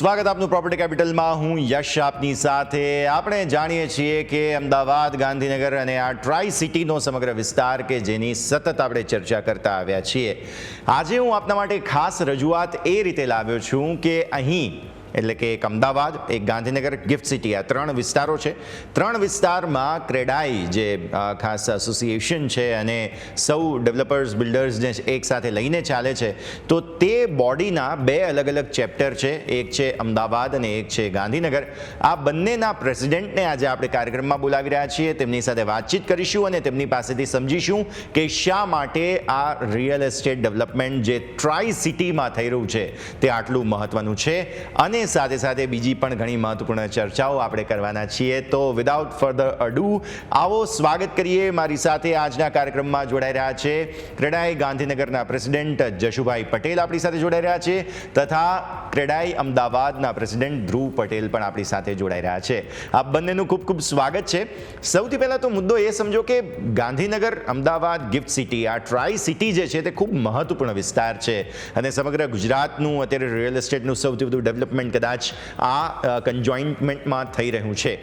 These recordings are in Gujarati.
સ્વાગત આપનું પ્રોપર્ટી કેપિટલમાં હું યશ આપની સાથે. આપણે જાણીએ છીએ કે અમદાવાદ, ગાંધીનગર અને આ ટ્રાય સિટીનો સમગ્ર વિસ્તાર કે જેની સતત આપણે ચર્ચા કરતા આવ્યા છીએ. આજે હું આપના માટે ખાસ રજૂઆત એ રીતે લાવ્યો છું કે અહીં એટલે કે એક અમદાવાદ, એક ગાંધીનગર ગિફ્ટ સિટી. આ ત્રણ વિસ્તારો છે. ત્રણ વિસ્તારમાં ક્રેડાઈ જે ખાસ એસોસિએશન છે અને સૌ ડેવલપર્સ બિલ્ડર્સને એક સાથે લઈને ચાલે છે. તો તે બોડીના બે અલગ અલગ ચેપ્ટર છે. એક છે અમદાવાદ અને એક છે ગાંધીનગર. આ બંનેના પ્રેસિડેન્ટને આજે આપણે કાર્યક્રમમાં બોલાવી રહ્યા છીએ. તેમની સાથે વાતચીત કરીશું અને તેમની પાસેથી સમજીશું કે શા માટે આ રિયલ એસ્ટેટ ડેવલપમેન્ટ જે ટ્રાય સિટીમાં થઈ રહ્યું છે, તે આટલું મહત્વનું છે. અને સાથે સાથે બીજી પણ ઘણી મહત્વપૂર્ણ ચર્ચાઓ આપણે કરવાના છીએ. તો વિધાઉટ ફર્ધર અડુ આવો સ્વાગત કરીએ. મારી સાથે આજના કાર્યક્રમમાં જોડાઈ રહ્યા છે ક્રેડાઈ ગાંધીનગરના પ્રેસિડેન્ટ જશુભાઈ પટેલ આપણી સાથે જોડાઈ રહ્યા છે તથા ક્રેડાઈ અમદાવાદના પ્રેસિડેન્ટ ધ્રુવ પટેલ પણ આપણી સાથે જોડાઈ રહ્યા છે. આ બંનેનું ખૂબ ખૂબ સ્વાગત છે. સૌથી પહેલાં તો મુદ્દો એ સમજો કે ગાંધીનગર અમદાવાદ ગિફ્ટ સિટી, આ ટ્રાય સિટી જે છે તે ખૂબ મહત્વપૂર્ણ વિસ્તાર છે અને સમગ્ર ગુજરાતનું અત્યારે રિયલ એસ્ટેટનું સૌથી વધુ ડેવલપમેન્ટ કદાચ આ કન્જોઇન્ટમેન્ટમાં થઈ રહ્યું છે.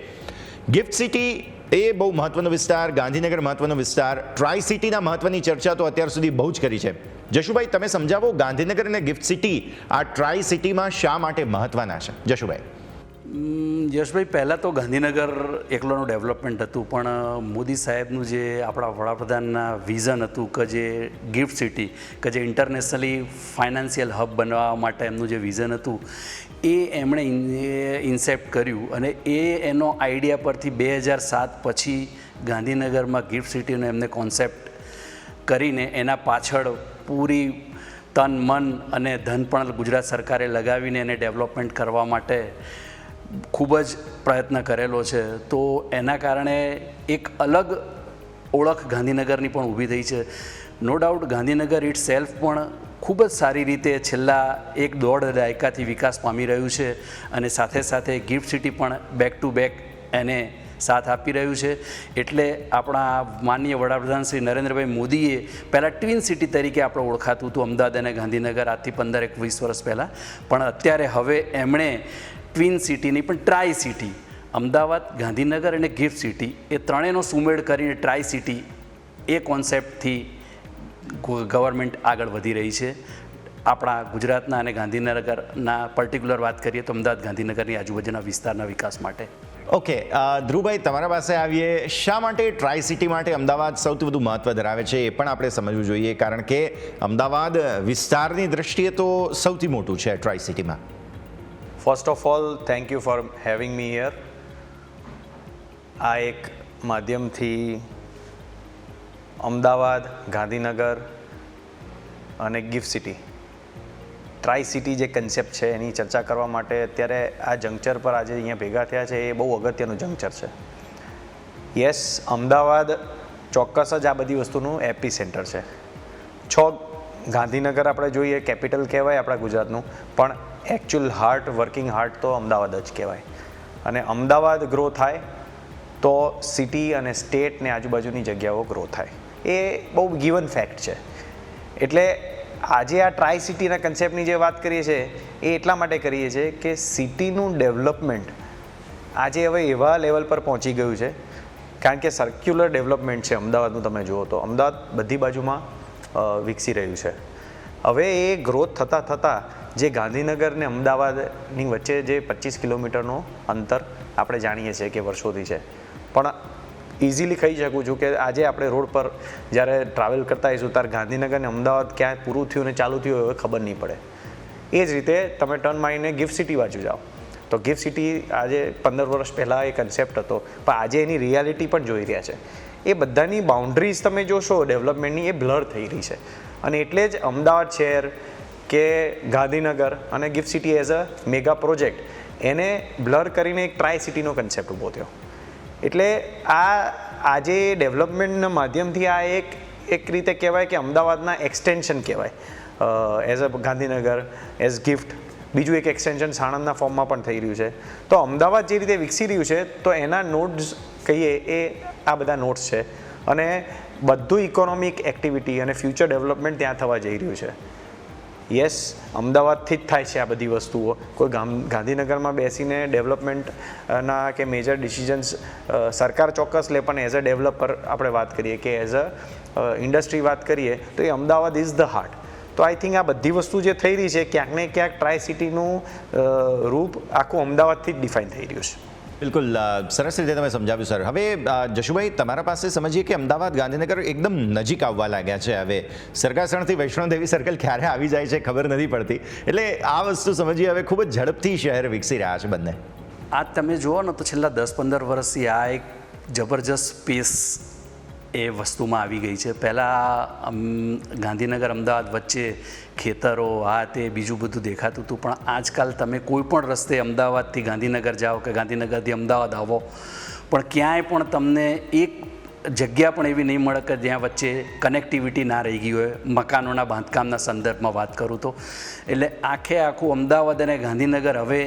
ગિફ્ટ સિટી એ બહુ મહત્વનો વિસ્તાર, ગાંધીનગર મહત્વનો વિસ્તાર ટ્રાય સિટીના મહત્વની ચર્ચા તો અત્યાર સુધી બહુ જ કરી છે. જશુભાઈ, તમે સમજાવો, ગાંધીનગર અને ગિફ્ટ સિટી આ ટ્રાય સિટીમાં શા માટે મહત્વના છે? જશુભાઈ. યશભાઈ પહેલાં તો ગાંધીનગર એકલોનું ડેવલપમેન્ટ હતું, પણ મોદી સાહેબનું જે આપણા વડાપ્રધાનના વિઝન હતું કે જે ગિફ્ટ સિટી કે જે ઇન્ટરનેશનલી ફાઇનાન્શિયલ હબ બનવા માટે એમનું જે વિઝન હતું એ એમણે ઇન્સેપ્ટ કર્યું અને એ એનો આઈડિયા પરથી બે હજાર સાત પછી ગાંધીનગરમાં ગિફ્ટ સિટીનો એમને કોન્સેપ્ટ કરીને એના પાછળ પૂરી તન, મન અને ધન પણ ગુજરાત સરકારે લગાવીને એને ડેવલપમેન્ટ કરવા માટે ખૂબ જ પ્રયત્ન કરેલો છે. તો એના કારણે એક અલગ ઓળખ ગાંધીનગરની પણ ઊભી થઈ છે. No doubt Gandhinagar itself પણ ખૂબ જ સારી રીતે છેલ્લા એક દોઢ દાયકાથી વિકાસ પામી રહ્યું છે અને સાથે સાથે ગિફ્ટ સિટી પણ બેક ટુ બેક એને સાથ આપી રહ્યું છે. એટલે આપણા માનનીય વડાપ્રધાન શ્રી નરેન્દ્રભાઈ મોદીએ પહેલાં ટ્વિન સિટી તરીકે આપણે ઓળખાતું હતું, અમદાવાદ અને ગાંધીનગર, આજથી પંદર એક વીસ વર્ષ પહેલાં. પણ અત્યારે હવે એમણે ટ્વિન સિટીની પણ ટ્રાય સિટી અમદાવાદ, ગાંધીનગર અને ગિફ્ટ સિટી એ ત્રણેયનો સુમેળ કરીને ટ્રાય સિટી એ કોન્સેપ્ટથી ગવર્મેન્ટ આગળ વધી રહી છે. આપણા ગુજરાતના અને ગાંધીનગરના પર્ટિક્યુલર વાત કરીએ તો અમદાવાદ ગાંધીનગરની આજુબાજુના વિસ્તારના વિકાસ માટે. ઓકે ધ્રુવભાઈ તમારા પાસે આવીએ. શા માટે ટ્રાય સિટી માટે અમદાવાદ સૌથી વધુ મહત્વ ધરાવે છે એ પણ આપણે સમજવું જોઈએ કારણ કે અમદાવાદ વિસ્તારની દ્રષ્ટિએ તો સૌથી મોટું છે ટ્રાય સિટીમાં first of all thank you for having me here આ એક માધ્યમથી અમદાવાદ, ગાંધીનગર અને ગિફ્ટ સિટી. ટ્રાય સિટી જે કન્સેપ્ટ છે, એની ચર્ચા કરવા માટે અત્યારે આ જંકચર પર આજે અહીંયા ભેગા થયા છે, એ બહુ અગત્યનું જંકચર છે. યસ અમદાવાદ ચોક્કસ જ આ બધી વસ્તુનું એપી સેન્ટર છે. છ, ગાંધીનગર આપણે જોઈએ કેપિટલ કહેવાય આપણા ગુજરાતનું, પણ એકચ્યુઅલ હાર્ટ વર્કિંગ હાર્ટ તો અમદાવાદ જ કહેવાય. અને અમદાવાદ ગ્રો થાય તો સિટી અને સ્ટેટને આજુબાજુની જગ્યાઓ ગ્રો થાય. એ બહુ ગિવન ફેક્ટ છે. એટલે આજે આ ટ્રાય સિટીના કન્સેપ્ટની જે વાત કરીએ છીએ, એ એટલા માટે કરીએ છીએ કે સિટીનું ડેવલપમેન્ટ આજે હવે એવા લેવલ પર પહોંચી ગયું છે. કારણ કે સર્ક્યુલર ડેવલપમેન્ટ છે, અમદાવાદનું તમે જુઓ તો. અમદાવાદ બધી બાજુમાં વિકસી રહ્યું છે. હવે એ ગ્રોથ થતાં થતાં જે ગાંધીનગર ને અમદાવાદની વચ્ચે જે પચીસ કિલોમીટરનો અંતર આપણે જાણીએ છીએ કે વર્ષોથી છે. પણ ઇઝીલી કહી શકું છું કે આજે આપણે રોડ પર જ્યારે ટ્રાવેલ કરતા હોઈશું ત્યારે ગાંધીનગર ને અમદાવાદ ક્યાંય પૂરું થયું ને ચાલુ થયું એ ખબર નહીં પડે. એ જ રીતે તમે ટર્ન મારીને ગિફ્ટ સિટી બાજુ જાઓ. તો ગિફ્ટ સિટી આજે પંદર વર્ષ પહેલાં એ કન્સેપ્ટ હતો, પણ આજે એની રિયાલિટી પણ જોઈ રહ્યા છે. એ બધાની બાઉન્ડ્રીઝ તમે જોશો ડેવલપમેન્ટની એ બ્લર થઈ રહી છે. અને એટલે જ અમદાવાદ શહેર કે ગાંધીનગર અને gift city as a mega project એને બ્લર કરીને એક ટ્રાય સિટીનો કન્સેપ્ટ ઊભો થયો. એટલે આ આજે ડેવલપમેન્ટના માધ્યમથી આ એક એક રીતે કહેવાય કે અમદાવાદના એક્સટેન્શન કહેવાય. As a Gandhinagar as gift બીજું એક એક્સટેન્શન સાણંદના ફોર્મમાં પણ થઈ રહ્યું છે. તો અમદાવાદ જે રીતે વિકસી રહ્યું છે, તો એના નોટ્સ કહીએ એ આ બધા નોટ્સ છે. અને બધું ઇકોનોમિક એક્ટિવિટી અને ફ્યુચર ડેવલપમેન્ટ ત્યાં થવા જઈ રહ્યું છે. યસ અમદાવાદથી જ થાય છે આ બધી વસ્તુઓ. કોઈ ગામ, ગાંધીનગરમાં બેસીને ડેવલપમેન્ટના કે મેજર ડિસિઝન્સ સરકાર ચોક્કસ લે, પણ એઝ અ ડેવલપર આપણે વાત કરીએ કે એઝ અ ઇન્ડસ્ટ્રી વાત કરીએ, તો એ અમદાવાદ ઇઝ ધ હાર્ટ તો આઈ થિંક આ બધી વસ્તુ જે થઈ રહી છે, ક્યાંક ને ક્યાંક ટ્રાય સિટીનું રૂપ આખું અમદાવાદથી જ ડિફાઇન થઈ રહ્યું છે. બિલકુલ સરસ રીતે તમે સમજાવ્યું, સર. હવે જશુભાઈ, તમારા પાસે સમજીએ કે અમદાવાદ ગાંધીનગર એકદમ નજીક આવવા લાગ્યા છે હવે. સરગાસણથી વૈષ્ણોદેવી સર્કલ ક્યારે આવી જાય છે ખબર નથી પડતી. એટલે આ વસ્તુ સમજીએ, હવે ખૂબ જ ઝડપથી શહેર વિકસી રહ્યા છે બંને. આ તમે જુઓ ને તો છેલ્લા દસ પંદર વર્ષથી આ એક જબરજસ્ત સ્પેસ એ વસ્તુમાં આવી ગઈ છે. પહેલાં ગાંધીનગર અમદાવાદ વચ્ચે ખેતરો, આ તે, બીજું બધું દેખાતું હતું. પણ આજકાલ તમે કોઈ પણ રસ્તે અમદાવાદથી ગાંધીનગર જાઓ કે ગાંધીનગરથી અમદાવાદ આવો, પણ ક્યાંય પણ તમને એક જગ્યા પણ એવી નહીં મળે કે જ્યાં વચ્ચે કનેક્ટિવિટી ના રહી ગઈ હોય. મકાનોના બાંધકામના સંદર્ભમાં વાત કરું તો. એટલે આખે આખું અમદાવાદ અને ગાંધીનગર હવે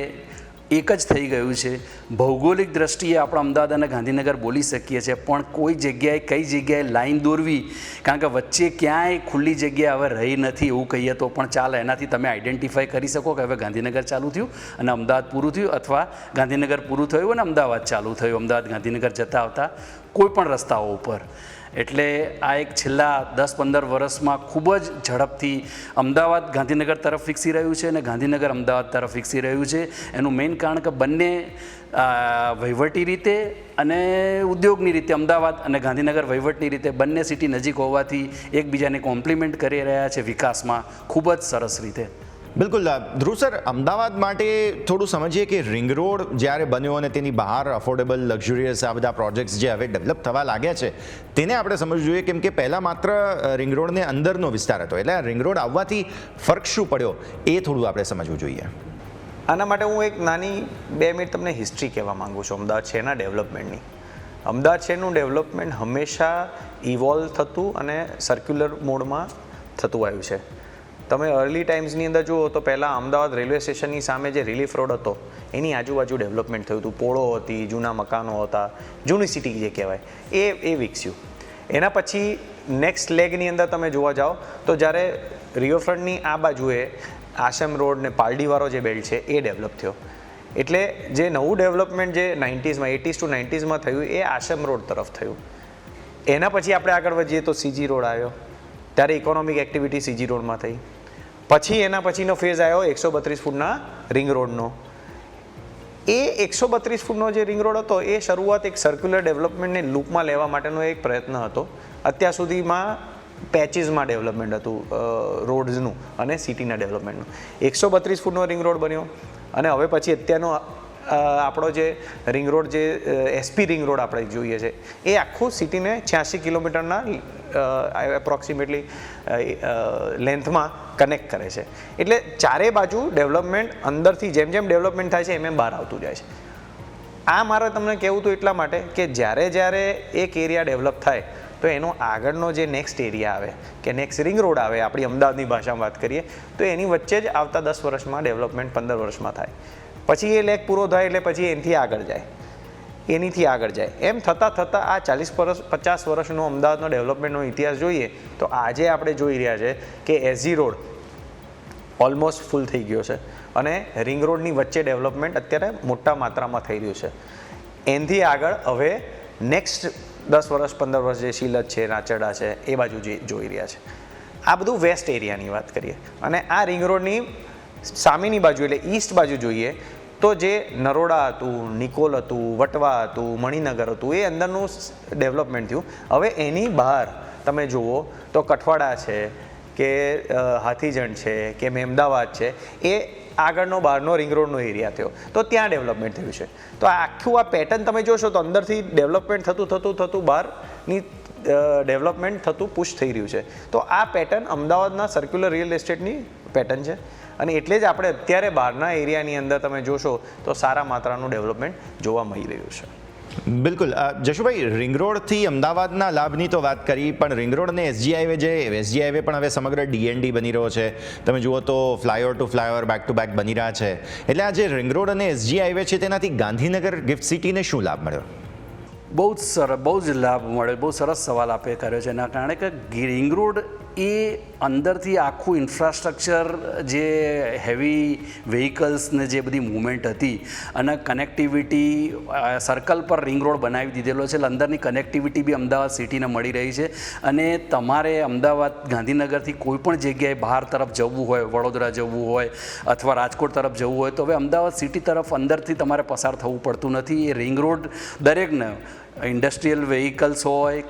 એક જ થઈ ગયું છે. ભૌગોલિક દ્રષ્ટિએ આપણે અમદાવાદ અને ગાંધીનગર બોલી શકીએ છીએ, પણ કોઈ જગ્યાએ, કઈ જગ્યાએ લાઈન દોરવી? કારણ કે વચ્ચે ક્યાંય ખુલ્લી જગ્યા હવે રહી નથી એવું કહીએ તો પણ ચાલે. એનાથી તમે આઈડેન્ટિફાઈ કરી શકો કે હવે ગાંધીનગર ચાલુ થયું અને અમદાવાદ પૂરું થયું અથવા ગાંધીનગર પૂરું થયું અને અમદાવાદ ચાલુ થયું. અમદાવાદ, ગાંધીનગર જતા આવતા કોઈ પણ રસ્તાઓ ઉપર. એટલે આ એક છેલ્લા દસ પંદર વર્ષમાં ખૂબ જ ઝડપથી અમદાવાદ ગાંધીનગર તરફ વિકસી રહ્યું છે અને ગાંધીનગર અમદાવાદ તરફ વિકસી રહ્યું છે. એનું મેઇન કારણ કે બંને વહીવટી રીતે અને ઉદ્યોગની રીતે અમદાવાદ અને ગાંધીનગર વહીવટની રીતે બંને સિટી નજીક હોવાથી એકબીજાને કોમ્પ્લિમેન્ટ કરી રહ્યા છે વિકાસમાં ખૂબ જ સરસ રીતે. બિલકુલ ધ્રુવ સર, અમદાવાદ માટે થોડું સમજીએ કે રિંગ રોડ જ્યારે બન્યો અને તેની બહાર અફોર્ડેબલ લક્ઝુરિયસ આ બધા પ્રોજેક્ટ્સ જે હવે ડેવલપ થવા લાગ્યા છે, તેને આપણે સમજવું જોઈએ કેમ કે પહેલાં માત્ર રિંગ રોડને અંદરનો વિસ્તાર હતો. એટલે રિંગ રોડ આવવાથી ફરક શું પડ્યો એ થોડું આપણે સમજવું જોઈએ. આના માટે હું એક નાની બે મિનિટ તમને હિસ્ટ્રી કહેવા માગું છું. અમદાવાદ શહેરના ડેવલપમેન્ટની અમદાવાદ શહેરનું ડેવલપમેન્ટ હંમેશા ઇવોલ્વ થતું અને સર્ક્યુલર મોડમાં થતું આવ્યું છે. તમે અર્લી ટાઈમ્સની અંદર જુઓ તો પહેલાં અમદાવાદ રેલવે સ્ટેશનની સામે જે રિલીફ રોડ હતો, એની આજુબાજુ ડેવલપમેન્ટ થયું હતું. પોળો હતી, જૂના મકાનો હતા, જૂની સિટી જે કહેવાય, એ એ વિકસ્યું. એના પછી નેક્સ્ટ લેગની અંદર તમે જોવા જાઓ તો જ્યારે રિવરફ્રન્ટની આ બાજુએ આશમ રોડ ને પાલડીવાળો જે બેલ્ટ છે એ ડેવલપ થયો. એટલે જે નવું ડેવલપમેન્ટ જે નાઇન્ટીઝમાં એટીઝ ટુ નાઇન્ટીઝમાં થયું એ આશમ રોડ તરફ થયું. એના પછી આપણે આગળ વધીએ તો સીજી રોડ આવ્યો. ત્યારે ઇકોનોમિક એક્ટિવિટી સીજી રોડમાં થઈ. પછી એના પછીનો ફેઝ આવ્યો એકસો બત્રીસ ફૂટના રિંગ રોડનો. એ એકસો બત્રીસ ફૂટનો જે રિંગ રોડ હતો, એ શરૂઆત એક સર્ક્યુલર ડેવલપમેન્ટને લૂપમાં લેવા માટેનો એક પ્રયત્ન હતો. અત્યાર સુધીમાં પેચીસમાં ડેવલપમેન્ટ હતું રોડ્સનું અને સિટીના ડેવલપમેન્ટનું એકસો બત્રીસ ફૂટનો રિંગ રોડ બન્યો અને હવે પછી અત્યારનો આપણો જે રિંગ રોડ જે એસપી રિંગ રોડ આપણે જોઈએ છે, એ આખું સિટીને છ્યાસી કિલોમીટરના એપ્રોક્સિમેટલી લેન્થમાં કનેક્ટ કરે છે. એટલે ચારે બાજુ ડેવલપમેન્ટ અંદરથી જેમ જેમ ડેવલપમેન્ટ થાય છે, એમ એમ બહાર આવતું જાય છે. આ મારે તમને કહેવું હતું એટલા માટે કે જ્યારે જ્યારે એક એરિયા ડેવલપ થાય, તો એનો આગળનો જે નેક્સ્ટ એરિયા આવે કે નેક્સ્ટ રિંગ રોડ આવે, આપણી અમદાવાદની ભાષામાં વાત કરીએ, તો એની વચ્ચે જ આવતા દસ વર્ષમાં ડેવલપમેન્ટ પંદર વર્ષમાં થાય. પછી એ લેક પૂરો થાય, એટલે પછી એનાથી આગળ જાય. એનીથી આગળ જાય. એમ થતાં થતાં આ ચાલીસ વર્ષ, પચાસ વર્ષનો અમદાવાદનો ડેવલપમેન્ટનો ઇતિહાસ જોઈએ, તો આજે આપણે જોઈ રહ્યા છે કે એસજી રોડ ઓલમોસ્ટ ફૂલ થઈ ગયો છે અને રિંગ રોડની વચ્ચે ડેવલપમેન્ટ અત્યારે મોટા માત્રામાં થઈ રહ્યું છે. એનાથી આગળ હવે નેક્સ્ટ દસ વર્ષ, પંદર વર્ષ જે શીલત છે, રાચરડા છે, એ બાજુ જે જોઈ રહ્યા છે. આ બધું વેસ્ટ એરિયાની વાત કરીએ. અને આ રિંગ રોડની સામેની બાજુ એટલે ઈસ્ટ બાજુ જોઈએ તો જે નરોડા હતું, નિકોલ હતું, વટવા હતું, મણિનગર હતું, એ અંદરનું ડેવલપમેન્ટ થયું. હવે એની બહાર તમે જુઓ તો કઠવાડા છે કે હાથીજણ છે કે મેમદાવાદ છે, એ આગળનો બહારનો રિંગ રોડનો એરિયા થયો. તો ત્યાં ડેવલપમેન્ટ થયું છે. તો આખું આ પેટર્ન તમે જોશો તો અંદરથી ડેવલપમેન્ટ થતું થતું થતું, બહારની ડેવલપમેન્ટ થતું પુશ થઈ રહ્યું છે. તો આ પેટર્ન અમદાવાદના સર્ક્યુલર રિયલ એસ્ટેટની પેટર્ન છે. અને એટલે જ આપણે અત્યારે બહારના એરિયાની અંદર તમે જોશો તો સારા માત્રાનું ડેવલપમેન્ટ જોવા મળી રહ્યું છે. બિલકુલ. જશુભાઈ રિંગ રોડથી અમદાવાદના લાભની તો વાત કરી પણ રિંગ રોડ અને એસજી હાઈવે જે એસજી હાઈવે પણ હવે સમગ્ર ડીએનડી બની રહ્યો છે. તમે જુઓ તો flyover to flyover back to back બની રહ્યા છે. એટલે આ જે રિંગ રોડ અને એસજી હાઈવે છે તેનાથી ગાંધીનગર ગિફ્ટ સિટીને શું લાભ મળ્યો? બહુ જ સરસ બહુ જ લાભ મળ્યો બહુ સરસ સવાલ આપે કર્યો છે. એના કારણે કે રિંગ રોડ એ અંદરથી આખું ઇન્ફ્રાસ્ટ્રક્ચર જે હેવી વ્હીકલ્સને જે બધી મૂવમેન્ટ હતી અને કનેક્ટિવિટી સર્કલ પર રિંગ રોડ બનાવી દીધેલો છે. એટલે અંદરની કનેક્ટિવિટી બી અમદાવાદ સિટીને મળી રહી છે. અને તમારે અમદાવાદ ગાંધીનગરથી કોઈ પણ જગ્યાએ બહાર તરફ જવું હોય, વડોદરા જવું હોય અથવા રાજકોટ તરફ જવું હોય, તો હવે અમદાવાદ સિટી તરફ અંદરથી તમારે પસાર થવું પડતું નથી. એ રિંગ રોડ દરેકને ઇન્ડસ્ટ્રીયલ વેહિકલ્સ હોય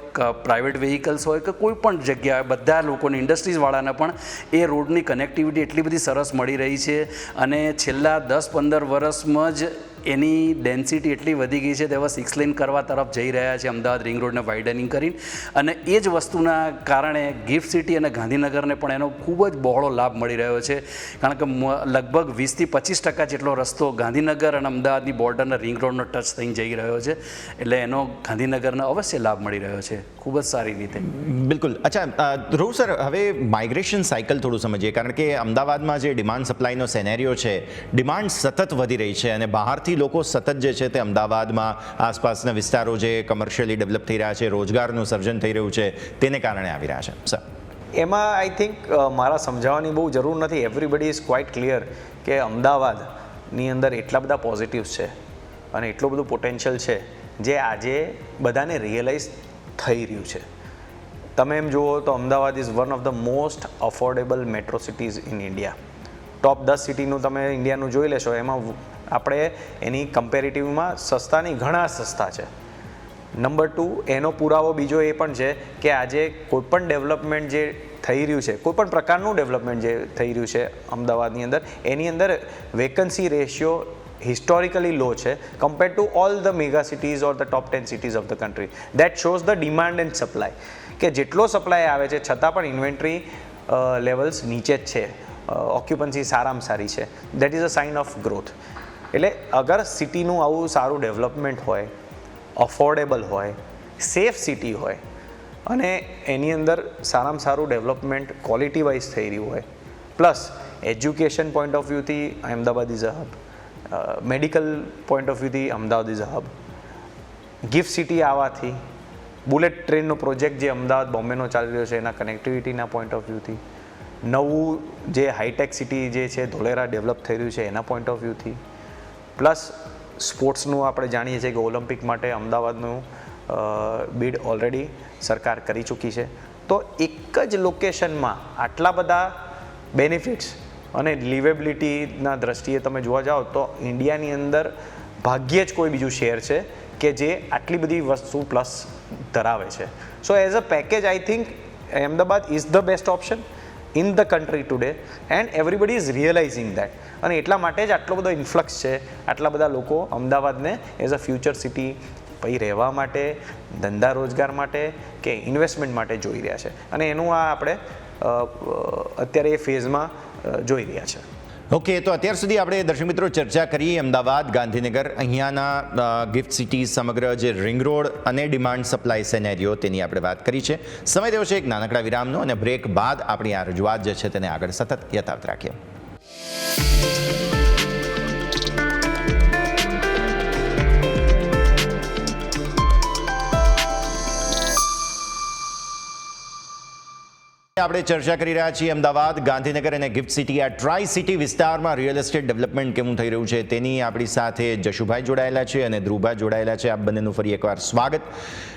પ્રાઇવેટ વેહિકલ્સ હોય કે કોઈ પણ જગ્યાએ બધા લોકોને, ઇન્ડસ્ટ્રીઝવાળાને પણ એ રોડની કનેક્ટિવિટી એટલી બધી સરસ મળી રહી છે. અને છેલ્લા દસ પંદર વર્ષમાં જ એની ડેન્સિટી એટલી વધી ગઈ છે તેવા સિક્સ લેન કરવા તરફ જઈ રહ્યા છે, અમદાવાદ રિંગ રોડને વાઇડનિંગ કરીને. અને એ જ વસ્તુના કારણે ગિફ્ટ સિટી અને ગાંધીનગરને પણ એનો ખૂબ જ બહોળો લાભ મળી રહ્યો છે. કારણ કે લગભગ વીસથી પચીસ ટકા જેટલો રસ્તો ગાંધીનગર અને અમદાવાદની બોર્ડરના રિંગ રોડનો ટચ થઈને જઈ રહ્યો છે. એટલે એનો ગાંધીનગરને અવશ્ય લાભ મળી રહ્યો છે. ખૂબ જ સારી રીતે. બિલકુલ. અચ્છા ધ્રુવ સર, હવે માઇગ્રેશન સાયકલ થોડું સમજીએ. કારણ કે અમદાવાદમાં જે ડિમાન્ડ સપ્લાયનો સેનેરિયો છે ડિમાન્ડ સતત વધી રહી છે અને બહારથી લોકો સતત જે છે તે અમદાવાદમાં આસપાસના વિસ્તારો જે કમર્શિયલી ડેવલપ થઈ રહ્યા છે, રોજગારનું સર્જન થઈ રહ્યું છે, તેને કારણે આવી રહ્યા છે. સર એમાં આઈ થિંક મારા સમજાવવાની બહુ જરૂર નથી. એવરીબડી ઇઝ ક્વાઇટ ક્લિયર કે અમદાવાદની અંદર એટલા બધા પોઝિટિવ્સ છે અને એટલું બધું પોટેન્શિયલ છે જે આજે બધાને રિયલાઇઝ થઈ રહ્યું છે. તમે એમ જુઓ તો Ahmedabad is one of the most affordable metro cities in India top દસ સિટીનું તમે ઇન્ડિયાનું જોઈ લેશો, એમાં આપણે એની કમ્પેરેટિવમાં સસ્તાની ઘણા સસ્તા છે. નંબર ટુ એનો પુરાવો બીજો એ પણ છે કે આજે કોઈપણ ડેવલપમેન્ટ જે થઈ રહ્યું છે, કોઈપણ પ્રકારનું ડેવલપમેન્ટ જે થઈ રહ્યું છે અમદાવાદની અંદર, એની અંદર વેકન્સી રેશિયો હિસ્ટોરિકલી લો છે compare to all the mega cities or the top ten cities of the country that shows the demand and supply કે જેટલો સપ્લાય આવે છે, છતાં પણ ઇન્વેન્ટરી લેવલ્સ નીચે જ છે. ઓક્યુપન્સી સારામાં સારી છે. That is a sign of growth એટલે અગર સિટીનું આવું સારું ડેવલપમેન્ટ હોય અફોર્ડેબલ હોય સેફ સિટી હોય, અને એની અંદર સારામાં સારું ડેવલપમેન્ટ ક્વોલિટી વાઇઝ થઈ રહ્યું હોય plus education point of વ્યૂથી Ahmedabad is a hub medical point of વ્યૂથી Ahmedabad is a hub gift city આવવાથી બુલેટ ટ્રેનનો પ્રોજેક્ટ જે અમદાવાદ બોમ્બેનો ચાલી રહ્યો છે એના કનેક્ટિવિટીના પોઈન્ટ ઓફ વ્યૂથી નવું જે હાઈટેક સિટી જે છે ધોલેરા ડેવલપ થઈ રહ્યું છે એના પોઈન્ટ ઓફ વ્યૂથી પ્લસ સ્પોર્ટ્સનું આપણે જાણીએ છીએ કે ઓલિમ્પિક માટે અમદાવાદનું બીડ ઓલરેડી સરકાર કરી ચૂકી છે. તો એક જ લોકેશનમાં આટલા બધા બેનિફિટ્સ અને લિવેબિલિટીના દ્રષ્ટિએ તમે જોવા જાઓ તો ઇન્ડિયાની અંદર ભાગ્યે જ કોઈ બીજું શહેર છે કે જે આટલી બધી વસ્તુ પ્લસ ધરાવે છે. So as a package I think Ahmedabad is the best option in the country today and everybody is realising that અને એટલા માટે જ આટલો બધો ઇન્ફ્લક્સ છે, આટલા બધા લોકો અમદાવાદને એઝ અ ફ્યુચર સિટી પછી રહેવા માટે, ધંધા રોજગાર માટે કે ઇન્વેસ્ટમેન્ટ માટે જોઈ રહ્યા છે. અને એનું આ આપણે અત્યારે એ ફેઝમાં જોઈ રહ્યા છે. ઓકે, તો અત્યાર સુધી આપણે દર્શક મિત્રો ચર્ચા કરી અમદાવાદ, ગાંધીનગર, અહીંયાના ગિફ્ટ સિટી સમગ્ર જે રિંગ રોડ અને ડિમાન્ડ સપ્લાય સેનેરિયો તેની આપણે વાત કરી છે. સમય થયો છે એક નાનકડા વિરામનો અને બ્રેક બાદ આપણી આ રજૂઆત જે છે તેને આગળ સતત યથાવત રાખીએ. આપણે ચર્ચા કરી રહ્યા છીએ અમદાવાદ, ગાંધીનગર અને ગિફ્ટ સિટી. આ ટ્રાય સિટી વિસ્તારમાં રિયલ એસ્ટેટ ડેવલપમેન્ટ કેવું થઈ રહ્યું છે તેની આપણી સાથે જશુભાઈ જોડાયેલા છે અને ધ્રુવભાઈ જોડાયેલા છે. આપ બંનેનું ફરી એકવાર સ્વાગત.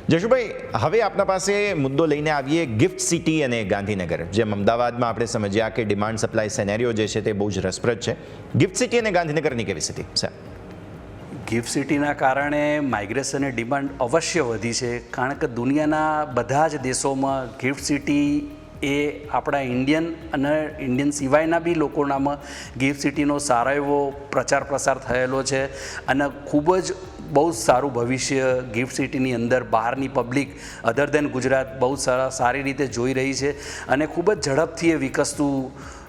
જશુભાઈ, હવે આપના પાસે મુદ્દો લઈને આવીએ ગિફ્ટ સિટી અને ગાંધીનગર. જેમ અમદાવાદમાં આપણે સમજ્યા કે ડિમાન્ડ સપ્લાય સેનેરિયો જે છે તે બહુ જ રસપ્રદ છે. ગિફ્ટ સિટી અને ગાંધીનગરની કેવી સ્થિતિ? સર. ગિફ્ટ સિટીના કારણે માઇગ્રેશન ડિમાન્ડ અવશ્ય વધી છે. કારણ કે દુનિયાના બધા જ દેશોમાં ગિફ્ટ સિટી એ આપણા ઇન્ડિયન અને ઇન્ડિયન સિવાયના બી લોકોનામાં ગિફ્ટ સિટીનો સારો એવો પ્રચાર પ્રસાર થયેલો છે અને ખૂબ જ બહુ જ સારું ભવિષ્ય ગિફ્ટ સિટીની અંદર બહારની પબ્લિક અધર દેન ગુજરાત બહુ સારા સારી રીતે જોઈ રહી છે અને ખૂબ જ ઝડપથી એ વિકસતું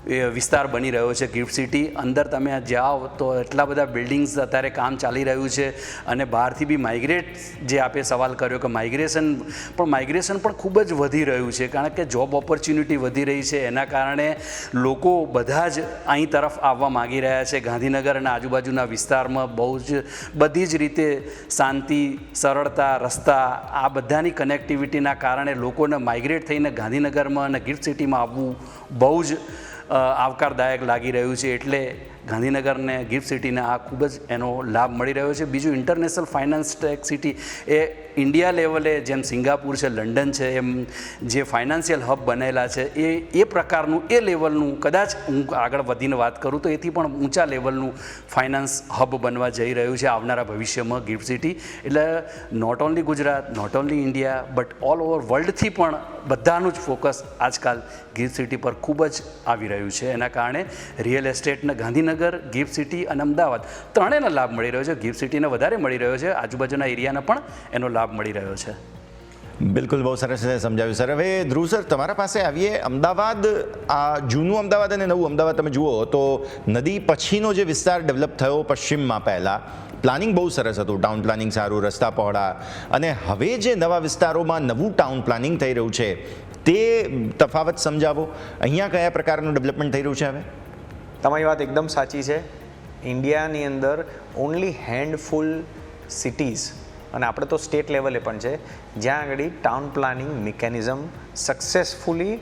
વિસ્તાર બની રહ્યો છે ગિફ્ટ સિટી. અંદર તમે જાઓ તો એટલા બધા બિલ્ડિંગ્સ અત્યારે કામ ચાલી રહ્યું છે અને બહારથી બી માઇગ્રેટ જે આપે સવાલ કર્યો કે માઇગ્રેશન પણ માઇગ્રેશન પણ ખૂબ જ વધી રહ્યું છે કારણ કે જોબ ઓપોર્ચ્યુનિટી વધી રહી છે. એના કારણે લોકો બધા જ અહીં તરફ આવવા માગી રહ્યા છે. ગાંધીનગર અને આજુબાજુના વિસ્તારમાં બહુ જ બધી જ રીતે શાંતિ, સરળતા, રસ્તા આ બધાની કનેક્ટિવિટીના કારણે લોકોને માઇગ્રેટ થઈને ગાંધીનગરમાં અને ગિફ્ટ સિટીમાં આવવું બહુ જ આવકારદાયક લાગી રહ્યું છે એટલે ગાંધીનગરને, ગિફ્ટ સિટીને આ ખૂબ જ એનો લાભ મળી રહ્યો છે. બીજું ઇન્ટરનેશનલ ફાઇનાન્સ ટેક સિટી એ ઇન્ડિયા લેવલે જેમ સિંગાપુર છે, લંડન છે, એમ જે ફાઇનાન્શિયલ હબ બનેલા છે, એ એ પ્રકારનું, એ લેવલનું, કદાચ હું આગળ વધીને વાત કરું તો એથી પણ ઊંચા લેવલનું ફાઇનાન્સ હબ બનવા જઈ રહ્યું છે આવનારા ભવિષ્યમાં ગિફ્ટ સિટી. એટલે not only Gujarat not only India but all over વર્લ્ડથી પણ બધાનું જ ફોકસ આજકાલ ગિફ્ટ સિટી પર ખૂબ જ આવી રહ્યું છે. એના કારણે રિયલ એસ્ટેટને ગાંધીનગર, ગિફ્ટ સિટી અને અમદાવાદ ત્રણેયનો લાભ મળી રહ્યો છે. ગિફ્ટ સિટીને વધારે મળી રહ્યો છે. આજુબાજુના એરિયાને પણ એનો લાભ મળી રહ્યો છે. બિલકુલ બહુ સરસ રીતે સમજાવ્યું. સર હવે ધ્રુવ સર તમારા પાસે આવીએ. અમદાવાદ આ જૂનું અમદાવાદ અને નવું અમદાવાદ તમે જુઓ તો નદી પછીનો જે વિસ્તાર ડેવલપ થયો પશ્ચિમમાં પહેલાં પ્લાનિંગ બહુ સરસ હતું. ટાઉન પ્લાનિંગ સારું રસ્તા પહોળા. અને હવે જે નવા વિસ્તારોમાં નવું ટાઉન પ્લાનિંગ થઈ રહ્યું છે તે તફાવત સમજાવો. અહીંયા કયા પ્રકારનું ડેવલપમેન્ટ થઈ રહ્યું છે હવે? તમારી વાત એકદમ સાચી છે. ઇન્ડિયાની અંદર ઓનલી હેન્ડફુલ સિટીઝ અને આપણે તો સ્ટેટ લેવલે પણ છે. જ્યાં આગળ town planning mechanism successfully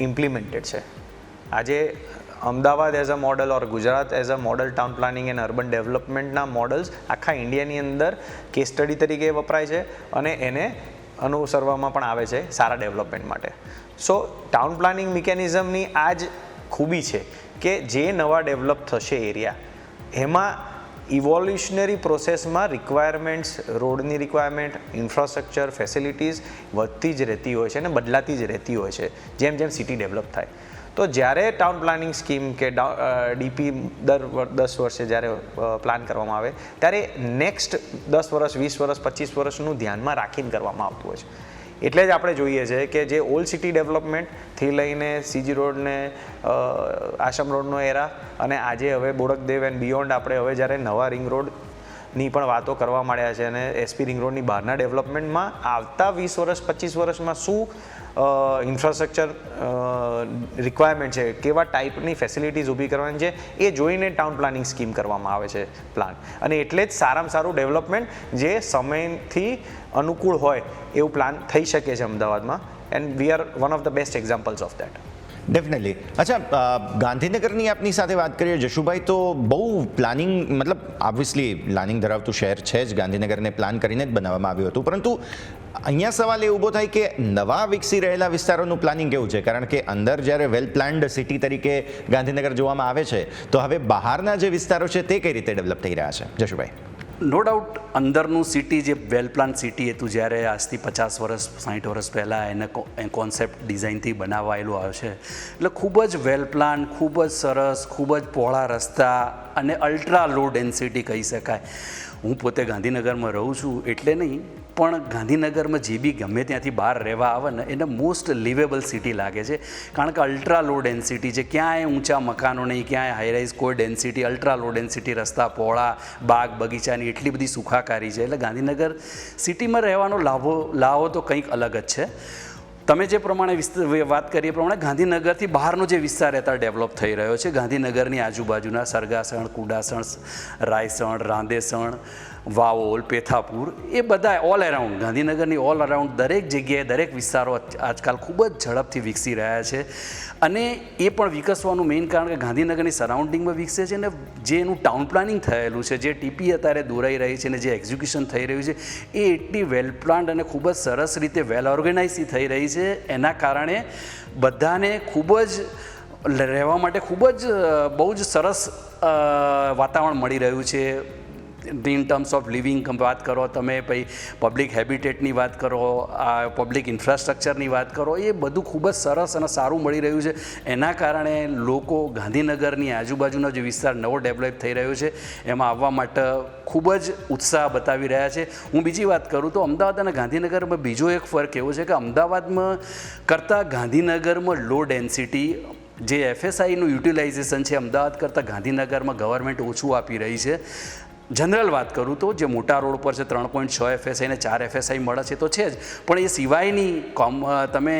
implemented છે. આજે Ahmedabad as a model or Gujarat as a model town planning and urban ડેવલપમેન્ટના models આખા ઇન્ડિયાની અંદર કેસ સ્ટડી તરીકે વપરાય છે અને એને અનુસરવામાં પણ આવે છે સારા ડેવલપમેન્ટ માટે. સો ટાઉન પ્લાનિંગ મિકેનિઝમની આ જ ખૂબી છે કે જે નવા ડેવલપ થશે એરિયા, એમાં ઇવોલ્યુશનરી પ્રોસેસમાં રિક્વાયરમેન્ટ્સ રોડની રિક્વાયરમેન્ટ ઇન્ફ્રાસ્ટ્રક્ચર ફેસિલિટીઝ વધતી જ રહેતી હોય છે અને બદલાતી જ રહેતી હોય છે, જેમ જેમ સિટી ડેવલપ થાય. તો જ્યારે ટાઉન પ્લાનિંગ સ્કીમ કે ડીપી દર દસ વર્ષે જ્યારે પ્લાન કરવામાં આવે, ત્યારે નેક્સ્ટ દસ વર્ષ, વીસ વર્ષ, પચીસ વર્ષનું ધ્યાનમાં રાખીને કરવામાં આવતું હોય છે. એટલે જ આપણે જોઈએ છે કે જે ઓલ્ડ સિટી ડેવલપમેન્ટથી લઈને સીજી રોડને આશ્રમ રોડનો એરા અને આજે હવે બોડકદેવ એન્ડ બિયોન્ડ આપણે હવે જ્યારે નવા રિંગ રોડની પણ વાતો કરવા માંડ્યા છે અને એસપી રિંગ રોડની બહારના ડેવલપમેન્ટમાં આવતા વીસ વર્ષ, પચીસ વર્ષમાં શું ઇન્ફ્રાસ્ટ્રક્ચર રિક્વાયરમેન્ટ છે, કેવા ટાઈપની ફેસિલિટીઝ ઊભી કરવાની છે, એ જોઈને ટાઉન પ્લાનિંગ સ્કીમ કરવામાં આવે છે પ્લાન અને એટલે જ સારામાં સારું ડેવલપમેન્ટ જે સમયથી અનુકૂળ હોય એવું પ્લાન થઈ શકે છે અમદાવાદમાં. And we are one of the best examples of that definitely અચ્છા ગાંધીનગરની આપની સાથે વાત કરીએ, જશુભાઈ, તો બહુ પ્લાનિંગ મતલબ ઓબ્વિયસલી પ્લાનિંગ ધરાવતું શહેર છે જ, ગાંધીનગરને પ્લાન કરીને જ બનાવવામાં આવ્યું હતું. પરંતુ અહીંયા સવાલ એ ઊભો થાય કે નવા વિકસી રહેલા વિસ્તારોનું પ્લાનિંગ કેવું છે? કારણ કે અંદર જ્યારે વેલ પ્લાન્ડ સિટી તરીકે ગાંધીનગર જોવામાં આવે છે, તો હવે બહારના જે વિસ્તારો છે તે કઈ રીતે ડેવલપ થઈ રહ્યા છે? જશુભાઈ. નો ડાઉટ અંદરનું સિટી જે વેલ પ્લાન સિટી હતું, જ્યારે આજથી પચાસ વર્ષ સાઠ વર્ષ પહેલાં એને કોન્સેપ્ટ ડિઝાઇનથી બનાવાયેલું આવે છે. એટલે ખૂબ જ વેલ પ્લાન ખૂબ જ સરસ, ખૂબ જ પહોળા રસ્તા અને અલ્ટ્રા લો ડેન્સિટી કહી શકાય. હું પોતે ગાંધીનગરમાં રહું છું, એટલે નહીં પણ ગાંધીનગરમાં જે બી ગમે ત્યાંથી બહાર રહેવા આવે ને, એને મોસ્ટ લિવેબલ સિટી લાગે છે. કારણ કે અલ્ટ્રા લો ડેન્સિટી છે, ક્યાંય ઊંચા મકાનો નહીં, ક્યાંય હાઈરાઇઝ કોઈ ડેન્સિટી અલ્ટ્રા લો ડેન્સિટી રસ્તા પહોળા બાગ બગીચાની એટલી બધી સુખાકારી છે. એટલે ગાંધીનગર સિટીમાં રહેવાનો લાભો, લાવો તો કંઈક અલગ જ છે. તમે જે પ્રમાણે વાત કરીએ પ્રમાણે ગાંધીનગરથી બહારનો જે વિસ્તાર અત્યારે ડેવલપ થઈ રહ્યો છે. ગાંધીનગરની આજુબાજુના સરગાસણ, કુડાસણ, રાયસણ, રાંદેસણ વાવોલ, પેથાપુર, એ બધા ઓલ અરાઉન્ડ ગાંધીનગરની ઓલ અરાઉન્ડ દરેક જગ્યાએ દરેક વિસ્તારો આજકાલ ખૂબ જ ઝડપથી વિકસી રહ્યા છે. અને એ પણ વિકસવાનું મેઇન કારણ કે ગાંધીનગરની સરાઉન્ડિંગમાં વિકસે છે અને જે એનું ટાઉન પ્લાનિંગ થયેલું છે, જે ટીપી અત્યારે દોરાઈ રહી છે અને જે એક્ઝિક્યુશન થઈ રહ્યું છે, એ એટલી વેલ પ્લાન્ડ અને ખૂબ જ સરસ રીતે વેલ ઓર્ગેનાઇઝથી થઈ રહી છે. એના કારણે બધાને ખૂબ જ રહેવા માટે ખૂબ જ બહુ જ સરસ વાતાવરણ મળી રહ્યું છે. ઇન ટર્મ્સ ઓફ લિવિંગ વાત કરો, તમે પછી પબ્લિક હેબિટેટની વાત કરો, આ પબ્લિક ઇન્ફ્રાસ્ટ્રક્ચરની વાત કરો, એ બધું ખૂબ જ સરસ અને સારું મળી રહ્યું છે. એના કારણે લોકો ગાંધીનગરની આજુબાજુનો જે વિસ્તાર નવો ડેવલપ થઈ રહ્યો છે, એમાં આવવા માટે ખૂબ જ ઉત્સાહ બતાવી રહ્યા છે. હું બીજી વાત કરું તો અમદાવાદ અને ગાંધીનગરમાં બીજો એક ફરક એવો છે કે અમદાવાદમાં કરતાં ગાંધીનગરમાં લો ડેન્સિટી જે એફએસઆઈનું યુટિલાઇઝેશન છે, અમદાવાદ કરતાં ગાંધીનગરમાં ગવર્મેન્ટ ઓછું આપી રહી છે. જનરલ વાત કરું તો જે મોટા રોડ પર છે ત્રણ પોઈન્ટ છ એફએસઆઈ ને ચાર એફએસઆઈ મળે છે તો છે જ. પણ એ સિવાયની કોમ તમે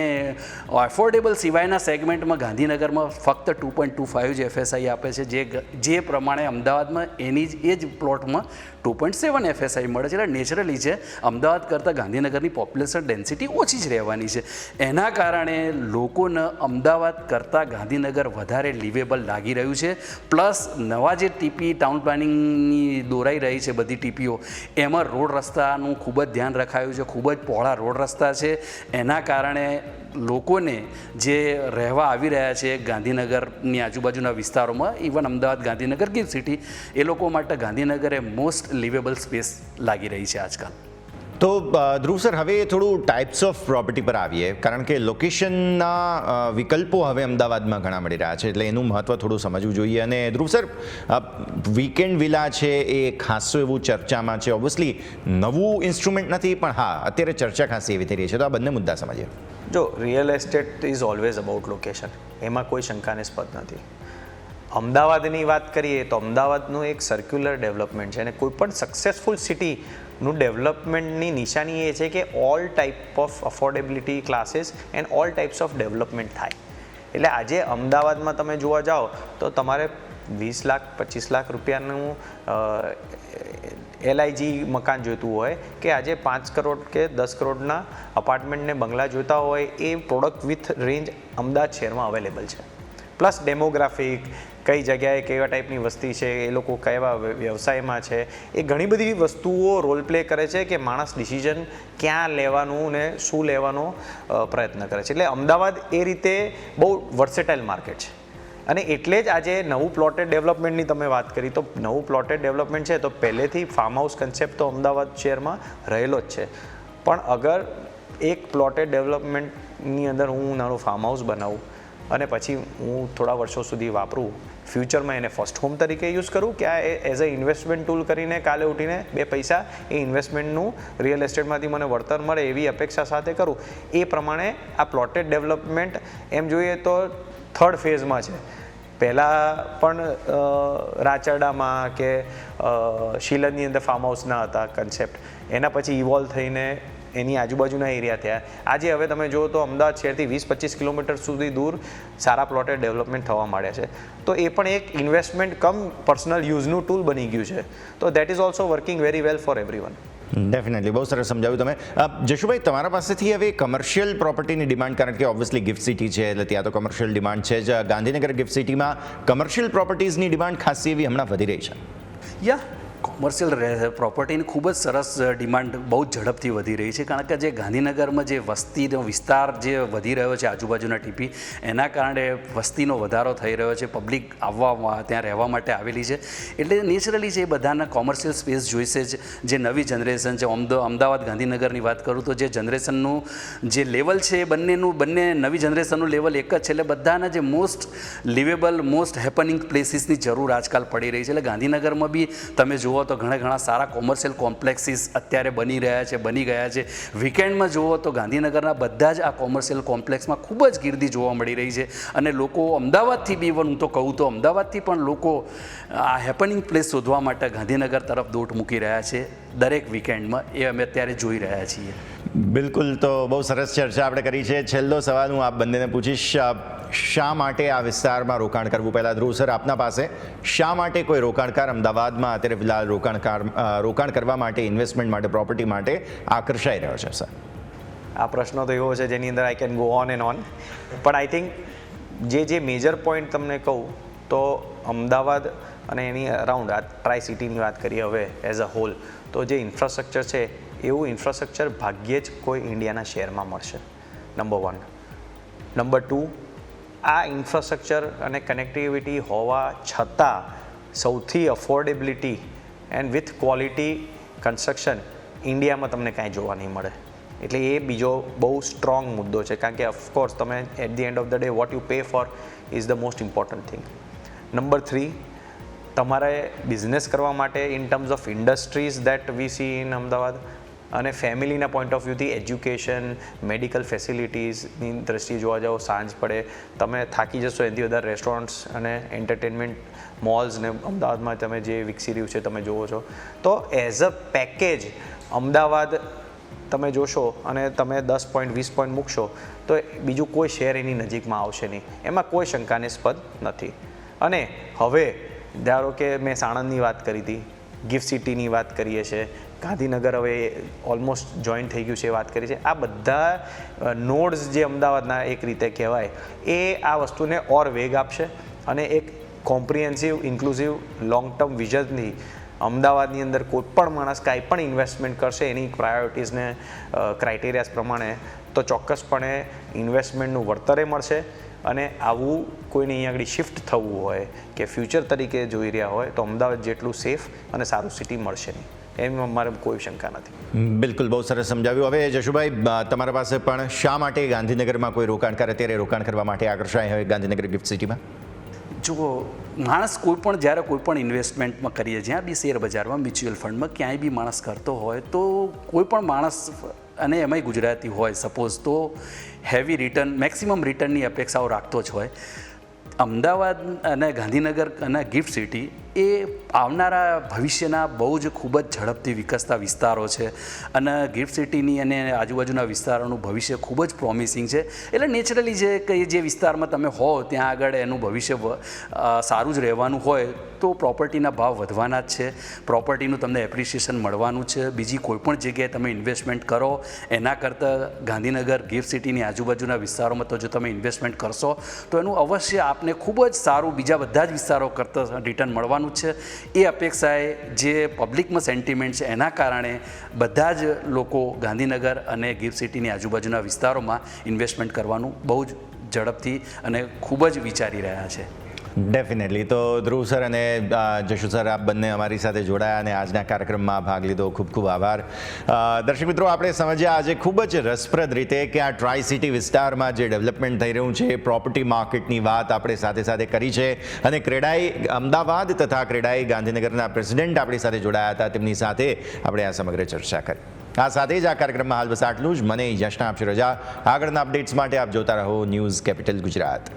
એફોર્ડેબલ સિવાયના સેગમેન્ટમાં ગાંધીનગરમાં ફક્ત ટુ પોઈન્ટ ટુ ફાઇવ જ એફએસઆઈ આપે છે. જે જે પ્રમાણે અમદાવાદમાં એની જ, એ જ પ્લોટમાં ટુ પોઈન્ટ સેવન એફએસઆઈ મળે છે. એટલે નેચરલી છે અમદાવાદ કરતાં ગાંધીનગરની પોપ્યુલેશન ડેન્સિટી ઓછી જ રહેવાની છે. એના કારણે લોકોને અમદાવાદ કરતાં ગાંધીનગર વધારે લિવેબલ લાગી રહ્યું છે. પ્લસ નવા જે ટીપી ટાઉન પ્લાનિંગની દોરાઈ રહી છે બધી ટીપીઓ, એમાં રોડ રસ્તાનું ખૂબ જ ધ્યાન રખાયું છે. ખૂબ જ પહોળા રોડ રસ્તા છે. એના કારણે લોકોને જે રહેવા આવી રહ્યા છે ગાંધીનગરની આજુબાજુના વિસ્તારોમાં, ઇવન અમદાવાદ ગાંધીનગર ગીર સિટી, એ લોકો માટે ગાંધીનગર મોસ્ટ લિવેબલ સ્પેસ લાગી રહી છે આજકાલ. તો ધ્રુવ સર હવે થોડું ટાઈપ્સ ઓફ પ્રોપર્ટી પર આવીએ. કારણ કે લોકેશનના વિકલ્પો હવે અમદાવાદમાં ઘણા મળી રહ્યા છે એટલે એનું મહત્ત્વ થોડું સમજવું જોઈએ. અને ધ્રુવ સર વીકેન્ડ વિલા છે એ ખાસું એવું ચર્ચામાં છે. ઓબ્વિયસલી નવું ઇન્સ્ટ્રુમેન્ટ નથી પણ હા અત્યારે ચર્ચા ખાસી એવી થઈ રહી છે. તો આ બંને મુદ્દા સમજીએ. જો real estate is always about location એમાં કોઈ શંકાને સ્પદ નથી. અમદાવાદની વાત કરીએ તો અમદાવાદનું એક સર્ક્યુલર ડેવલપમેન્ટ છે અને કોઈપણ સક્સેસફુલ સિટીનું ડેવલપમેન્ટની નિશાની એ છે કે all type of affordability classes and all types of development થાય. એટલે આજે અમદાવાદમાં તમે જોવા જાઓ તો તમારે વીસ લાખ, પચીસ લાખ રૂપિયાનું એલઆઈજી મકાન જોઈતું હોય કે આજે પાંચ કરોડ કે દસ કરોડના અપાર્ટમેન્ટને બંગલા જોઈતા હોય એ પ્રોડક્ટ વિથ રેન્જ અમદાવાદ શહેરમાં અવેલેબલ છે. પ્લસ ડેમોગ્રાફિક, કઈ જગ્યાએ કેવા ટાઈપની વસ્તી છે, એ લોકો કેવા વ્ય- વ્યવસાયમાં છે, એ ઘણી બધી વસ્તુઓ રોલ પ્લે કરે છે કે માણસ ડિસિઝન ક્યાં લેવાનું ને શું લેવાનો પ્રયત્ન કરે છે. એટલે અમદાવાદ એ રીતે બહુ વર્સેટાઇલ માર્કેટ છે. અને એટલે જ આજે નવું પ્લોટેડ ડેવલપમેન્ટની તમે વાત કરી, તો નવું પ્લોટેડ ડેવલપમેન્ટ છે તો પહેલેથી ફાર્મ હાઉસ કન્સેપ્ટ તો અમદાવાદ શહેરમાં રહેલો જ છે. પણ અગર એક પ્લોટેડ ડેવલપમેન્ટની અંદર હું નાનું ફાર્મ હાઉસ બનાવું અને પછી હું થોડા વર્ષો સુધી વાપરું, ફ્યુચરમાં એને ફર્સ્ટ હોમ તરીકે યુઝ કરું, કે આ એઝ અ ઇન્વેસ્ટમેન્ટ ટૂલ કરીને કાલે ઉઠીને બે પૈસા એ ઇન્વેસ્ટમેન્ટનું રિયલ એસ્ટેટમાંથી મને વળતર મળે એવી અપેક્ષા સાથે કરું. એ પ્રમાણે આ પ્લોટેડ ડેવલપમેન્ટ એમ જોઈએ તો થર્ડ ફેઝમાં છે. પહેલાં પણ રાચરડામાં કે શિલદની અંદર ફાર્મ હાઉસના હતા કન્સેપ્ટ એના પછી ઇવોલ્વ થઈને એની આજુબાજુના એરિયા થયા. આજે હવે તમે જુઓ તો અમદાવાદ શહેરથી વીસ પચીસ કિલોમીટર સુધી દૂર સારા પ્લોટેડ ડેવલપમેન્ટ થવા માંડ્યા છે. તો એ પણ એક ઇન્વેસ્ટમેન્ટ કમ પર્સનલ યુઝનું ટૂલ બની ગયું છે. તો that is also working very well for everyone definitely બહુ સરસ સમજાવ્યું તમે. જશુભાઈ તમારા પાસેથી હવે કમર્શિયલ પ્રોપર્ટીની ડિમાન્ડ કારણ કે ઓબ્વિયસલી ગિફ્ટ સિટી છે એટલે ત્યાં તો કમર્શિયલ ડિમાન્ડ છે જ. ગાંધીનગર ગિફ્ટ સિટીમાં કમર્શિયલ પ્રોપર્ટીઝની ડિમાન્ડ ખાસી એવી હમણાં વધી રહી છે. યા કોમર્શિયલ પ્રોપર્ટીની ખૂબ જ સરસ ડિમાન્ડ બહુ જ ઝડપથી વધી રહી છે. કારણ કે જે ગાંધીનગરમાં જે વસ્તીનો વિસ્તાર જે વધી રહ્યો છે આજુબાજુના ટીપી, એના કારણે વસ્તીનો વધારો થઈ રહ્યો છે. પબ્લિક આવવા ત્યાં રહેવા માટે આવેલી છે. એટલે નેચરલી છે એ બધાના કોમર્શિયલ સ્પેસ જોઈશે જ. જે નવી જનરેશન છે અમદાવાદ ગાંધીનગરની વાત કરું તો જે જનરેશનનું જે લેવલ છે એ બંનેનું, બંને નવી જનરેશનનું લેવલ એક જ છે. એટલે બધાના જે મોસ્ટ લિવેબલ મોસ્ટ હેપનિંગ પ્લેસીસની જરૂર આજકાલ પડી રહી છે. એટલે ગાંધીનગરમાં બી તમે જુઓ તો ઘણા ઘણા સારા કોમર્શિયલ કોમ્પ્લેક્સીસ અત્યારે બની રહ્યા છે, બની ગયા છે. વીકેન્ડમાં જુઓ તો ગાંધીનગરના બધા જ આ કોમર્શિયલ કોમ્પ્લેક્સમાં ખૂબ જ ગીર્દી જોવા મળી રહી છે. અને લોકો અમદાવાદથી બી હું તો કહું તો અમદાવાદથી પણ લોકો આ હેપનિંગ પ્લેસ શોધવા માટે ગાંધીનગર તરફ દોટ મૂકી રહ્યા છે દરેક વીકેન્ડમાં એ અમે અત્યારે જોઈ રહ્યા છીએ. બિલકુલ તો બહુ સરસ ચર્ચા આપણે કરી છે. છેલ્લો સવાલ હું આપ બંનેને પૂછીશ. શા માટે આ વિસ્તારમાં રોકાણ કરવું? પહેલાં ધ્રુવ સર, આપના પાસે શા માટે કોઈ રોકાણકાર અમદાવાદમાં અત્યારે ફિલહાલ રોકાણકાર રોકાણ કરવા માટે ઇન્વેસ્ટમેન્ટ માટે પ્રોપર્ટી માટે આકર્ષાઈ રહ્યો છે, સર? આ પ્રશ્નો તો એવો છે જેની અંદર I can go on and on પણ આઈ થિંક જે જે મેજર પોઈન્ટ તમને કહું તો અમદાવાદ અને એની અરાઉન્ડ આ ટ્રાય સિટીની વાત કરીએ હવે એઝ અ હોલ તો જે ઇન્ફ્રાસ્ટ્રક્ચર છે એવું ઇન્ફ્રાસ્ટ્રક્ચર ભાગ્યે જ કોઈ ઇન્ડિયાના શહેરમાં મળશે. નંબર વન નંબર ટુ આ ઇન્ફ્રાસ્ટ્રક્ચર અને કનેક્ટિવિટી હોવા છતાં સૌથી affordability and with quality construction ઇન્ડિયામાં તમને કાંઈ જોવા નહીં મળે. એટલે એ બીજો બહુ સ્ટ્રોંગ મુદ્દો છે. કારણ કે ઓફકોર્સ તમે at the end of the day what you pay for is the most important thing number three તમારે બિઝનેસ કરવા માટે in terms of industries that we see in Ahmedabad અને ફેમિલીના પોઈન્ટ ઓફ વ્યૂથી એજ્યુકેશન મેડિકલ ફેસિલિટીઝની દ્રષ્ટિએ જોવા જાઓ, સાંજ પડે, તમે થાકી જશો એનાથી વધારે રેસ્ટોરન્ટ્સ અને એન્ટરટેનમેન્ટ મોલ્સ ને અમદાવાદમાં તમે જે વિકસી રહ્યું છે તમે જુઓ છો. તો એઝ અ પેકેજ અમદાવાદ તમે જોશો અને તમે દસ પોઈન્ટ વીસ પોઈન્ટ મૂકશો, તો બીજું કોઈ શહેર એની નજીકમાં આવશે નહીં. એમાં કોઈ શંકાનેસ્પદ નથી. અને હવે, ધારો કે મેં સાણંદની વાત કરી હતી ગિફ્ટ સિટીની વાત કરીએ છીએ ગાંધીનગર હવે ઓલમોસ્ટ જોઈન થઈ ગયું છે વાત કરી છે. આ બધા નોડ્સ જે અમદાવાદના એક રીતે કહેવાય, એ આ વસ્તુને ઓર વેગ આપશે અને એક કોમ્પ્રિહેન્સિવ ઇન્ક્લુઝિવ લોંગ ટર્મ વિઝનથી અમદાવાદની અંદર કોઈ પણ માણસ કાંઈ પણ ઇન્વેસ્ટમેન્ટ કરશે, એની પ્રાયોરિટીઝને ક્રાઇટેરિયાઝ પ્રમાણે, તો ચોક્કસપણે ઇન્વેસ્ટમેન્ટનું વળતરે મળશે અને આવું કોઈને અહીંયા આગળ શિફ્ટ થવું હોય કે ફ્યુચર તરીકે જોઈ રહ્યા હોય, તો અમદાવાદ જેટલું સેફ અને સારું સિટી મળશે નહીં. એમાં મારે કોઈ શંકા નથી. બિલકુલ બહુ સરસ સમજાવ્યું. હવે જશુભાઈ તમારા પાસે પણ શા માટે ગાંધીનગરમાં કોઈ રોકાણકાર અત્યારે રોકાણ કરવા માટે આકર્ષાય હોય ગાંધીનગર ગિફ્ટ સિટીમાં? જુઓ માણસ કોઈ પણ જ્યારે કોઈ પણ ઇન્વેસ્ટમેન્ટમાં કરીએ જ્યાં બી શેર બજારમાં મ્યુચ્યુઅલ ફંડમાં ક્યાંય બી માણસ કરતો હોય તો કોઈ પણ માણસ અને એમાંય ગુજરાતી હોય સપોઝ તો હેવી રિટર્ન મેક્સિમમ રિટર્નની અપેક્ષાઓ રાખતો જ હોય. અમદાવાદ અને ગાંધીનગર અને ગિફ્ટ સિટી એ આવનારા ભવિષ્યના બહુ જ ખૂબ જ ઝડપથી વિકસતા વિસ્તારો છે. અને ગિફ્ટ સિટીની અને આજુબાજુના વિસ્તારોનું ભવિષ્ય ખૂબ જ પ્રોમિસિંગ છે. એટલે નેચરલી જે કે જે વિસ્તારમાં તમે હો, ત્યાં આગળ એનું ભવિષ્ય સારું જ રહેવાનું હોય, તો પ્રોપર્ટીના ભાવ વધવાના જ છે. પ્રોપર્ટીનું તમને એપ્રિસિએશન મળવાનું છે. બીજી કોઈપણ જગ્યાએ તમે ઇન્વેસ્ટમેન્ટ કરો, એના કરતાં ગાંધીનગર ગિફ્ટ સિટીની આજુબાજુના વિસ્તારોમાં તો જો તમે ઇન્વેસ્ટમેન્ટ કરશો, તો એનું અવશ્ય આપને ખૂબ જ સારું બીજા બધા જ વિસ્તારો કરતાં રિટર્ન મળવાનું જ છે. એ અપેક્ષાએ જે પબ્લિકમાં સેન્ટિમેન્ટ છે, એના કારણે બધા જ લોકો ગાંધીનગર અને ગિફ્ટ સિટીની આજુબાજુના વિસ્તારોમાં ઇન્વેસ્ટમેન્ટ કરવાનું બહુ જ ઝડપથી અને ખૂબ જ વિચારી રહ્યા છે. ડેફિનેટલી તો ધ્રુવ સર અને જશુ સર, આપ બંને અમારી સાથે જોડાયા અને આજના કાર્યક્રમમાં ભાગ લીધો. ખૂબ ખૂબ આભાર. દર્શક મિત્રો, આપણે સમજ્યા આજે ખૂબ જ રસપ્રદ રીતે કે આ ટ્રાય સિટી વિસ્તારમાં જે ડેવલપમેન્ટ થઈ રહ્યું છે પ્રોપર્ટી માર્કેટની વાત આપણે સાથે સાથે કરી છે. અને ક્રેડાઈ અમદાવાદ તથા ક્રેડાઈ ગાંધીનગરના પ્રેસિડેન્ટ આપણી સાથે જોડાયા હતા. તેમની સાથે આપણે આ સમગ્ર ચર્ચા કરી. આ સાથે જ આ કાર્યક્રમમાં હાલ બસ આટલું જ. મને યશના આપશે રજા. આગળના અપડેટ્સ માટે આપ જોતા રહો ન્યૂઝ કેપિટલ ગુજરાત.